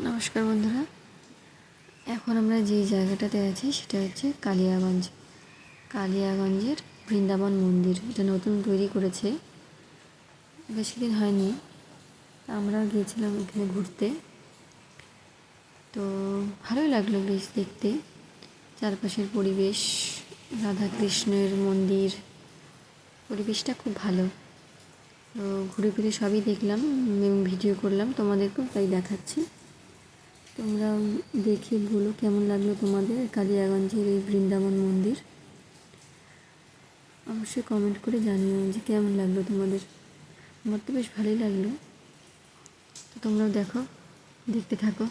নমস্কার বন্ধুরা। এখন আমরা যেই জায়গাটাতে আছি সেটা হচ্ছে কালিয়াগঞ্জ। কালিয়াগঞ্জের বৃন্দাবন মন্দির। এটা নতুন তৈরি করেছে। বেশি দিন হয়নি। আমরা গিয়েছিলাম এখানে ঘুরতে। তো ভালোই লাগল বেশ দেখতে। চারপাশের পরিবেশ রাধা কৃষ্ণের মন্দির, পরিবেশটা খুব ভালো। তো ঘুরে ফিরে সবই দেখলাম ভিডিও করলাম, তোমাদেরকেও তাই দেখাচ্ছি। তোমরা দেখে বলো কেমন লাগল তোমাদের কালিয়াগঞ্জের এই বৃন্দাবন মন্দির। অবশ্যই কমেন্ট করে জানিও যে কেমন লাগল তোমাদের। আমার তো বেশ ভালোই লাগল। তো তোমরাও দেখো, দেখতে থাকো।